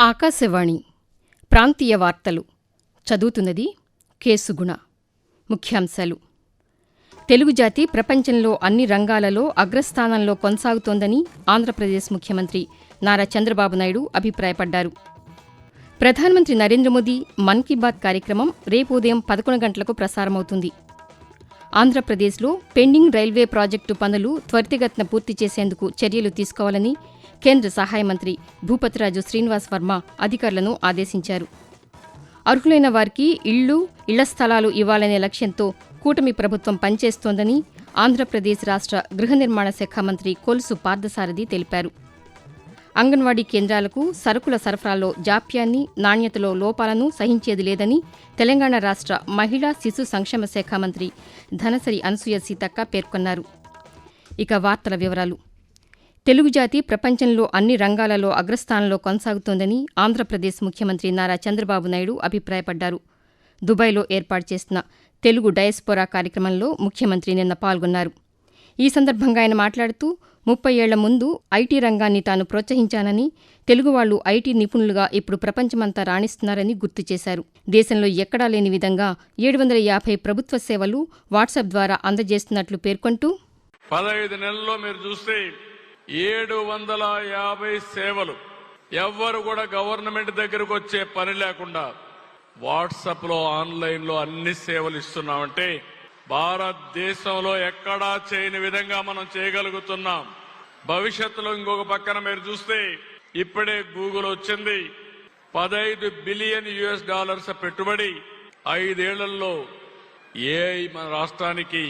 ఆకాశవాణి ప్రాంతీయ వార్తలు. చదువుతున్నది కేసుగుణ ముఖ్యాంశాలు. తెలుగు జాతి ప్రపంచంలో అన్ని రంగాలలో అగ్రస్థానంలో కొనసాగుతోందని ఆంధ్రప్రదేశ్ ముఖ్యమంత్రి నారా చంద్రబాబు నాయుడు అభిప్రాయపడ్డారు. ప్రధానమంత్రి నరేంద్ర మోదీ మన్ కీ బాత్ కార్యక్రమం రేపు ఉదయం పదకొండు గంటలకు ప్రసారమవుతుంది. ఆంధ్రప్రదేశ్లో పెండింగ్ రైల్వే ప్రాజెక్టు పనులు త్వరితగతిన పూర్తి చేసేందుకు చర్యలు తీసుకోవాలని కేంద్ర సహాయ మంత్రి భూపతిరాజు శ్రీనివాస్ వర్మ అధికారులను ఆదేశించారు. అర్హులైన వారికి ఇళ్ళు ఇళ్ళ స్థలాలు ఇవ్వాలనే లక్ష్యంతో కూటమి ప్రభుత్వం పనిచేస్తోందని ఆంధ్రప్రదేశ్ రాష్ట్ర గృహ నిర్మాణ శాఖ మంత్రి కొలుసు పార్థసారథి తెలిపారు. అంగన్వాడీ కేంద్రాలకు సరుకుల సరఫరాలో జాప్యాన్ని నాణ్యతలో లోపాలను సహించేది లేదని తెలంగాణ రాష్ట్ర మహిళా శిశు సంక్షేమ శాఖ మంత్రి ధనసరి అనసూయ సీతక్క పేర్కొన్నారు. ఇక వార్తల వివరాలు. తెలుగు జాతి ప్రపంచంలో అన్ని రంగాలలో అగ్రస్థానంలో కొనసాగుతోందని ఆంధ్రప్రదేశ్ ముఖ్యమంత్రి నారా చంద్రబాబు నాయుడు అభిప్రాయపడ్డారు. దుబాయ్లో ఏర్పాటు చేసిన తెలుగు డయస్పోరా కార్యక్రమంలో ముఖ్యమంత్రి నిన్న పాల్గొన్నారు. ఈ సందర్భంగా ఆయన మాట్లాడుతూ ముప్పై ఏళ్ళ ముందు ఐటీ రంగాన్ని తాను ప్రోత్సహించానని తెలుగు వాళ్ళు ఐటీ నిపుణులుగా ఇప్పుడు ప్రపంచమంతా రాణిస్తున్నారని గుర్తు చేశారు. దేశంలో ఎక్కడా లేని విధంగా ఏడు వందల యాభై ప్రభుత్వ సేవలు వాట్సాప్ ద్వారా అందజేస్తున్నట్లు పేర్కొంటూ పదహైదు నెలల్లో మీరు చూస్తే ఏడు వందల యాభై సేవలు ఎవ్వరు కూడా గవర్నమెంట్ దగ్గరకు వచ్చే పని లేకుండా వాట్సాప్లో ఆన్లైన్లో అన్ని సేవలు ఇస్తున్నామంటే భారతదేశంలో ఎక్కడా చేయని విధంగా మనం చేయగలుగుతున్నాం. భవిష్యత్తులో ఇంకొక పక్కన మీరు చూస్తే ఇప్పుడే గూగుల్ వచ్చింది. పదహైదు బిలియన్ యుఎస్ డాలర్స్ పెట్టుబడి ఐదేళ్ళలో ఏఐ మన రాష్ట్రానికి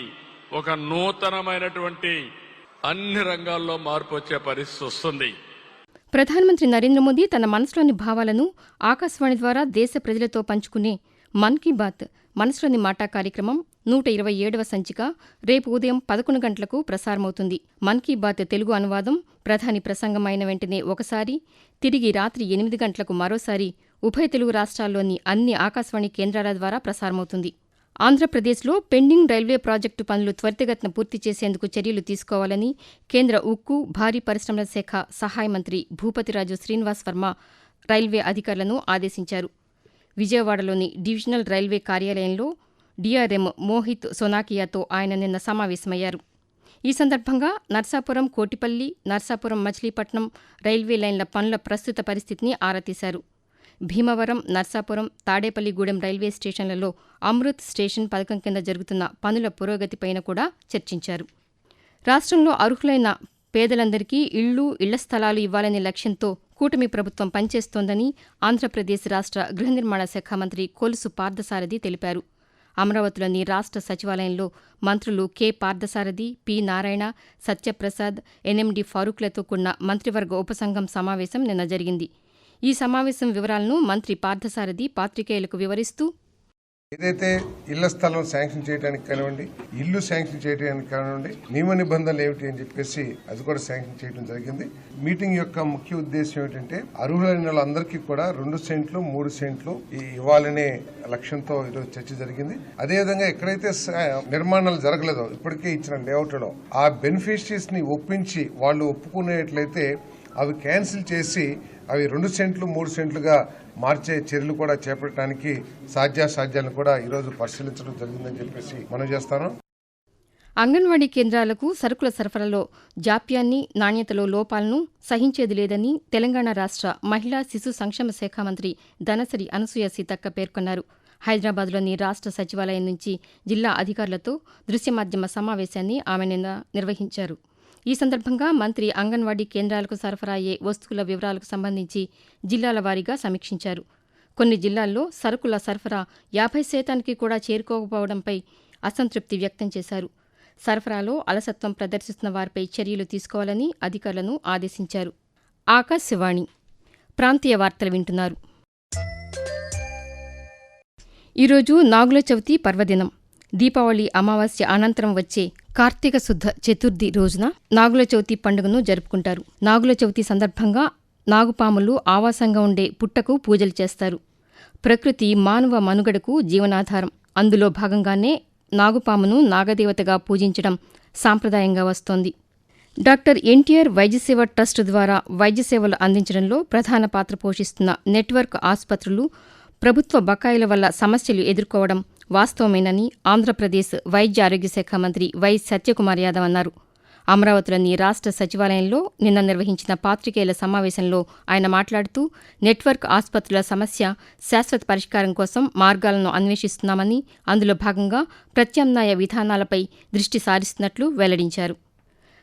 ఒక నూతనమైనటువంటి అన్ని రంగాల్లో మార్పు వచ్చే పరిస్థితి వస్తుంది. ప్రధానమంత్రి నరేంద్ర మోదీ తన మనసులోని భావాలను ఆకాశవాణి ద్వారా దేశ ప్రజలతో పంచుకునే మన్ కీ బాత్ మనసులోని మాట కార్యక్రమం నూట ఇరవై ఏడవ సంచిక రేపు ఉదయం పదకొండు గంటలకు ప్రసారమవుతుంది. మన్ కీ బాత్ తెలుగు అనువాదం ప్రధాని ప్రసంగం అయిన వెంటనే ఒకసారి తిరిగి రాత్రి ఎనిమిది గంటలకు మరోసారి ఉభయ తెలుగు రాష్ట్రాల్లోని అన్ని ఆకాశవాణి కేంద్రాల ద్వారా ప్రసారమవుతుంది. ఆంధ్రప్రదేశ్లో పెండింగ్ రైల్వే ప్రాజెక్టు పనులు త్వరితగతిన పూర్తి చేసేందుకు చర్యలు తీసుకోవాలని కేంద్ర ఉక్కు భారీ పరిశ్రమల శాఖ సహాయ మంత్రి భూపతిరాజు శ్రీనివాస్ వర్మ రైల్వే అధికారులను ఆదేశించారు. విజయవాడలోని డివిజనల్ రైల్వే కార్యాలయంలో డిఆర్ఎం మోహిత్ సోనాకియాతో ఆయన నిన్న సమావేశమయ్యారు. ఈ సందర్భంగా నర్సాపురం కోటిపల్లి నర్సాపురం మచిలీపట్నం రైల్వే లైన్ల పనుల ప్రస్తుత పరిస్థితిని ఆరా తీశారు. భీమవరం నర్సాపురం తాడేపల్లిగూడెం రైల్వే స్టేషన్లలో అమృత్ స్టేషన్ పథకం కింద జరుగుతున్న పనుల పురోగతిపైన కూడా చర్చించారు. రాష్ట్రంలో అర్హులైన పేదలందరికీ ఇళ్ళు ఇళ్ళ స్థలాలు ఇవ్వాలనే లక్ష్యంతో కూటమి ప్రభుత్వం పనిచేస్తోందని ఆంధ్రప్రదేశ్ రాష్ట్ర గృహ నిర్మాణ శాఖ మంత్రి కొలుసు పార్థసారథి తెలిపారు. అమరావతిలోని రాష్ట్ర సచివాలయంలో మంత్రులు K. Parthasarathy P. Narayana Satyaprasad NMD ఫారూక్లతో కూడిన మంత్రివర్గ ఉపసంఘం సమావేశం నిన్న జరిగింది. ఈ సమావేశం వివరాలను మంత్రి పార్థసారథి పాత్రికేయులకు వివరిస్తూ ఏదైతే ఇళ్ళ స్థలం శాంక్షన్ చేయడానికి కానివ్వండి ఇల్లు శాంక్షన్ చేయడానికి కానివ్వండి నియమ నిబంధనలు ఏమిటి అని చెప్పేసి అది కూడా శాంక్షన్ చేయడం జరిగింది. మీటింగ్ యొక్క ముఖ్య ఉద్దేశం ఏంటంటే అర్హులైన వాళ్ళందరికీ కూడా రెండు సెంట్లు మూడు సెంట్లు ఈ- ఇవ్వాలనే లక్ష్యంతో ఈరోజు చర్చ జరిగింది. అదేవిధంగా ఎక్కడైతే నిర్మాణాలు జరగలేదో ఇప్పటికే ఇచ్చిన లేఅవుట్లో ఆ బెనిఫిషరీస్ని ఒప్పించి వాళ్ళు ఒప్పుకునేట్లయితే అవి క్యాన్సిల్ చేసి అవి రెండు సెంట్లు మూడు సెంట్లుగా మార్చే చర్యలు కూడా చేపట్టడానికి సాధ్యాసాధ్యాలను కూడా ఈరోజు పరిశీలించడం జరిగిందని చెప్పేసి మనం చేస్తాను. అంగన్వాడీ కేంద్రాలకు సరుకుల సరఫరాలో జాప్యాన్ని నాణ్యతలో లోపాలను సహించేది లేదని తెలంగాణ రాష్ట్ర మహిళా శిశు సంక్షేమ శాఖ మంత్రి ధనసరి అనసూయ సీతక్క పేర్కొన్నారు. హైదరాబాద్లోని రాష్ట్ర సచివాలయం నుంచి జిల్లా అధికారులతో దృశ్య మాధ్యమ సమావేశాన్ని ఆమె నిన్న నిర్వహించారు. ఈ సందర్భంగా మంత్రి అంగన్వాడీ కేంద్రాలకు సరఫరా అయ్యే వస్తువుల వివరాలకు సంబంధించి జిల్లాల వారీగా సమీక్షించారు. కొన్ని జిల్లాల్లో సరుకుల సరఫరా యాభై శాతానికి కూడా చేరుకోకపోవడంపై అసంతృప్తి వ్యక్తం చేశారు. సరఫరాలో అలసత్వం ప్రదర్శిస్తున్న వారిపై చర్యలు తీసుకోవాలని అధికారులను ఆదేశించారు. ఆకాశవాణి ప్రాంతీయ వార్తలు వింటున్నారు. ఈరోజు నాగుల చవితి పర్వదినం. దీపావళి అమావాస్య అనంతరం వచ్చే కార్తీక శుద్ధ చతుర్థి రోజున నాగుల చవితి పండుగను జరుపుకుంటారు. నాగుల చవితి సందర్భంగా నాగుపాములు ఆవాసంగా ఉండే పుట్టకు పూజలు చేస్తారు. ప్రకృతి మానవ మనుగడకు జీవనాధారం. అందులో భాగంగానే నాగుపామును నాగదేవతగా పూజించడం సాంప్రదాయంగా వస్తోంది. డాక్టర్ ఎన్టీఆర్ వైద్యసేవ ట్రస్ట్ ద్వారా వైద్య సేవలు అందించడంలో ప్రధాన పాత్ర పోషిస్తున్న నెట్వర్క్ ఆసుపత్రులు ప్రభుత్వ బకాయిల వల్ల సమస్యలు ఎదుర్కోవడం వాస్తవమేనని ఆంధ్రప్రదేశ్ వైద్య ఆరోగ్య శాఖ మంత్రి వై సత్యకుమార్ యాదవ్ అన్నారు. అమరావతిలోని రాష్ట్ర సచివాలయంలో నిన్న నిర్వహించిన పాత్రికేయుల సమావేశంలో ఆయన మాట్లాడుతూ నెట్వర్క్ ఆసుపత్రుల సమస్య శాశ్వత పరిష్కారం కోసం మార్గాలను అన్వేషిస్తున్నామని అందులో భాగంగా ప్రత్యామ్నాయ విధానాలపై దృష్టి సారిస్తున్నట్లు వెల్లడించారు.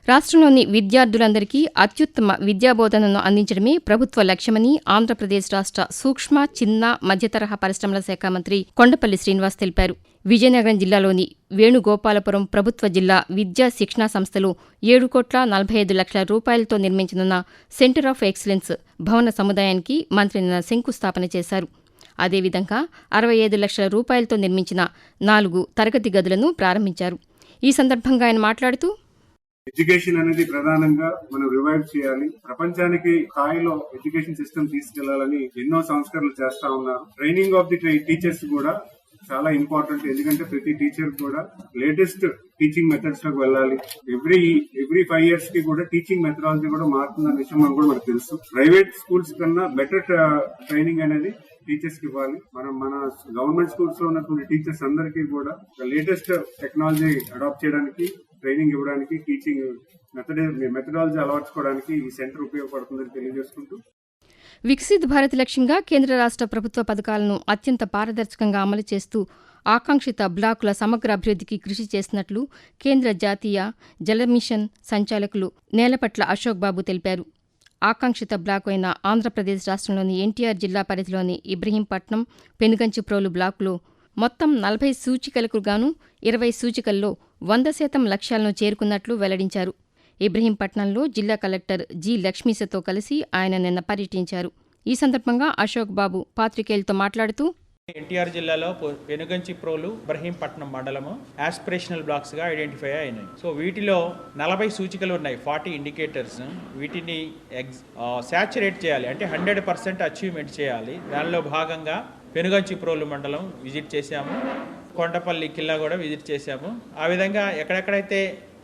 రాష్ట్రంలోని విద్యార్థులందరికీ అత్యుత్తమ విద్యాబోధనను అందించడమే ప్రభుత్వ లక్ష్యమని ఆంధ్రప్రదేశ్ రాష్ట్ర సూక్ష్మ చిన్న మధ్యతరహా పరిశ్రమల శాఖ మంత్రి కొండపల్లి శ్రీనివాస్ తెలిపారు. విజయనగరం జిల్లాలోని వేణుగోపాలపురం ప్రభుత్వ జిల్లా విద్యా శిక్షణా సంస్థలు ఏడు కోట్ల నలభై ఐదు లక్షల రూపాయలతో నిర్మించనున్న సెంటర్ ఆఫ్ ఎక్సలెన్స్ భవన సముదాయానికి మంత్రి నిన్న శంకుస్థాపన చేశారు. అదేవిధంగా అరవై ఐదు లక్షల రూపాయలతో నిర్మించిన నాలుగు తరగతి గదులను ప్రారంభించారు. ఈ సందర్భంగా ఆయన మాట్లాడుతూ ఎడ్యుకేషన్ అనేది ప్రధానంగా మనం రివైవ్ చేయాలి. ప్రపంచానికి స్థాయిలో ఎడ్యుకేషన్ సిస్టమ్ తీసుకెళ్ళాలని ఎన్నో సంస్కరణలు చేస్తా ఉన్నారు. ట్రైనింగ్ ఆఫ్ ది టీచర్స్ కూడా చాలా ఇంపార్టెంట్. ఎందుకంటే ప్రతి టీచర్ కూడా లేటెస్ట్ టీచింగ్ మెథడ్స్లోకి వెళ్ళాలి. ఎవ్రీ ఎవ్రీ ఫైవ్ ఇయర్స్కి కూడా టీచింగ్ మెథడాలజీ కూడా మారుతున్న విషయం అని కూడా మనకు తెలుసు. ప్రైవేట్ స్కూల్స్ కన్నా బెటర్ ట్రైనింగ్ అనేది టీచర్స్కి ఇవ్వాలి. మనం మన గవర్నమెంట్ స్కూల్స్లో ఉన్నటువంటి టీచర్స్ అందరికీ కూడా లేటెస్ట్ టెక్నాలజీ అడాప్ట్ చేయడానికి ట్రైనింగ్ ఇవ్వడానికి టీచింగ్ మెథడ్ మెథడాలజీ అలవర్చుకోవడానికి ఈ సెంటర్ ఉపయోగపడుతుందని తెలియజేసుకుంటూ. వికసిత్ భారత్ లక్ష్యంగా కేంద్ర రాష్ట్ర ప్రభుత్వ పథకాలను అత్యంత పారదర్శకంగా అమలు చేస్తూ ఆకాంక్షిత బ్లాకుల సమగ్ర అభివృద్ధికి కృషి చేసినట్లు కేంద్ర జాతీయ జల మిషన్ సంచాలకులు నేలపట్ల అశోక్ బాబు తెలిపారు. ఆకాంక్షిత బ్లాకు అయిన ఆంధ్రప్రదేశ్ రాష్ట్రంలోని ఎన్టీఆర్ జిల్లా పరిధిలోని ఇబ్రహీంపట్నం పెనుగంచిప్రోలు బ్లాకులో మొత్తం నలభై సూచికలకు గాను ఇరవై సూచికల్లో వంద శాతం లక్ష్యాలను చేరుకున్నట్లు వెల్లడించారు. ఇబ్రహీంపట్నంలో జిల్లా కలెక్టర్ జి లక్ష్మీసతో కలిసి ఆయన నిన్న పర్యటించారు. ఈ సందర్భంగా అశోక్ బాబు పాత్రికేయులతో మాట్లాడుతూ ఎన్టీఆర్ జిల్లాలో వెనుగంచి ప్రోలు ఇబ్రహీంపట్నం మండలము ఆస్పిరేషనల్ బ్లాక్స్గా ఐడెంటిఫై అయినాయి. సో వీటిలో నలభై సూచికలు ఉన్నాయి ఫార్టీ ఇండికేటర్స్. వీటిని ఎగ్జ్ శాచురేట్ చేయాలి. అంటే హండ్రెడ్ పర్సెంట్ అచీవ్మెంట్ చేయాలి. దానిలో భాగంగా పెనుగంచిప్రోలు మండలం విజిట్ చేశాము. కొండపల్లి కిల్లా కూడా విజిట్ చేశాము. ఆ విధంగా ఎక్కడెక్కడైతే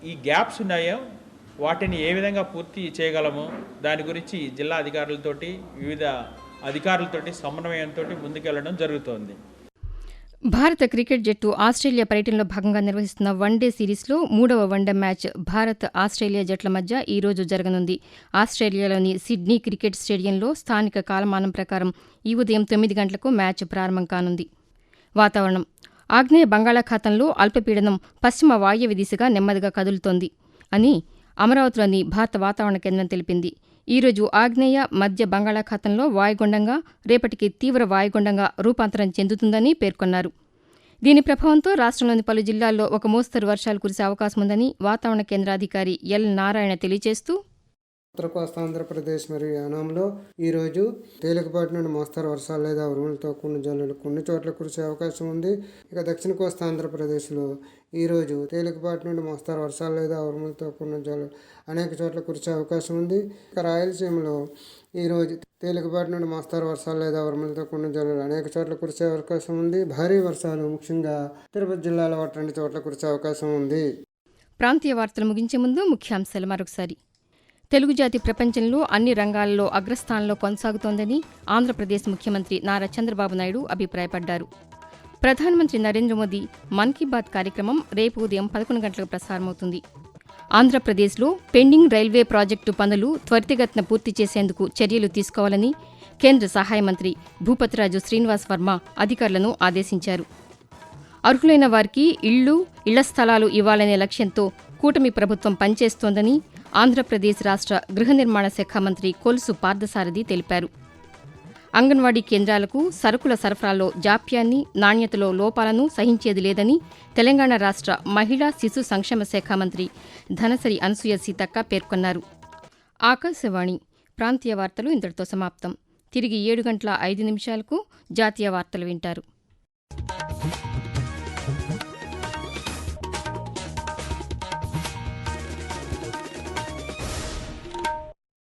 ఈ గ్యాప్స్ ఉన్నాయో వాటిని ఏ విధంగా పూర్తి చేయగలము దాని గురించి జిల్లా అధికారులతోటి వివిధ అధికారులతోటి సమన్వయంతో ముందుకెళ్ళడం జరుగుతోంది. భారత క్రికెట్ జట్టు ఆస్ట్రేలియా పర్యటనలో భాగంగా నిర్వహిస్తున్న వన్డే సిరీస్లో మూడవ వన్డే మ్యాచ్ భారత్ ఆస్ట్రేలియా జట్ల మధ్య ఈ రోజు జరగనుంది. ఆస్ట్రేలియాలోని సిడ్నీ క్రికెట్ స్టేడియంలో స్థానిక కాలమానం ప్రకారం ఈ ఉదయం తొమ్మిది గంటలకు మ్యాచ్ ప్రారంభం కానుంది. వాతావరణం. ఆగ్నేయ బంగాళాఖాతంలో అల్పపీడనం పశ్చిమ వాయవ్య దిశగా నెమ్మదిగా కదులుతోంది అని అమరావతిలోని భారత వాతావరణ కేంద్రం తెలిపింది. ఈరోజు ఆగ్నేయ మధ్య బంగాళాఖాతంలో వాయుగుండంగా రేపటికి తీవ్ర వాయుగుండంగా రూపాంతరం చెందుతుందని పేర్కొన్నారు. దీని ప్రభావంతో రాష్ట్రంలోని పలు జిల్లాల్లో ఒక మోస్తరు వర్షాలు కురిసే అవకాశం ఉందని వాతావరణ కేంద్రాధికారి ఎల్ నారాయణ తెలియజేస్తూ ఉత్తర కోస్తా ఆంధ్రప్రదేశ్ మరియు యానాంలో ఈరోజు తేలికపాటి నుండి మోస్తరు వర్షాలు లేదా ఉరుములతో కూడిన జల్లులు కొన్ని చోట్ల కురిసే అవకాశం ఉంది. ఇక దక్షిణ కోస్తా ఆంధ్రప్రదేశ్లో ఈరోజు తేలికపాటి నుండి మోస్తరు వర్షాలు లేదా ఉరుములతో కూడిన జల్లులు అనేక చోట్ల కురిసే అవకాశం ఉంది. ఇక రాయలసీమలో ఈరోజు తేలికపాటి నుండి మోస్తరు వర్షాలు లేదా ఉరుములతో కూడిన జల్లులు అనేక చోట్ల కురిసే అవకాశం ఉంది. భారీ వర్షాలు ముఖ్యంగా తిరుపతి జిల్లాలో ఒకటి రెండు చోట్ల కురిసే అవకాశం ఉంది. ప్రాంతీయ వార్తలు ముగించే ముందు ముఖ్యాంశాలు మరొకసారి. తెలుగు జాతి ప్రపంచంలో అన్ని రంగాల్లో అగ్రస్థానంలో కొనసాగుతోందని ఆంధ్రప్రదేశ్ ముఖ్యమంత్రి నారా చంద్రబాబు నాయుడు అభిప్రాయపడ్డారు. ప్రధానమంత్రి నరేంద్ర మోదీ మన్ కీ బాత్ కార్యక్రమం రేపు ఉదయం పదకొండు గంటలకు ప్రసారమవుతుంది. ఆంధ్రప్రదేశ్లో పెండింగ్ రైల్వే ప్రాజెక్టు పనులు త్వరితగతిన పూర్తి చేసేందుకు చర్యలు తీసుకోవాలని కేంద్ర సహాయ మంత్రి భూపతిరాజు శ్రీనివాస్ వర్మ అధికారులను ఆదేశించారు. అర్హులైన వారికి ఇళ్ళు ఇళ్ళ స్థలాలు ఇవ్వాలనే లక్ష్యంతో కూటమి ప్రభుత్వం పనిచేస్తోందని ఆంధ్రప్రదేశ్ రాష్ట్ర గృహ నిర్మాణ శాఖ మంత్రి కొలుసు పార్థసారథి తెలిపారు. అంగన్వాడీ కేంద్రాలకు సరుకుల సరఫరాలో జాప్యాన్ని నాణ్యతలో లోపాలను సహించేది లేదని తెలంగాణ రాష్ట్ర మహిళా శిశు సంక్షేమ శాఖ మంత్రి ధనసరి అనసూయ సీతక్క పేర్కొన్నారు. ఆకాశవాణి ప్రాంతీయ వార్తలు ఇంతటితో సమాప్తం. తిరిగి ఏడు గంటల ఐదు నిమిషాలకు జాతీయ వార్తలు వింటారు.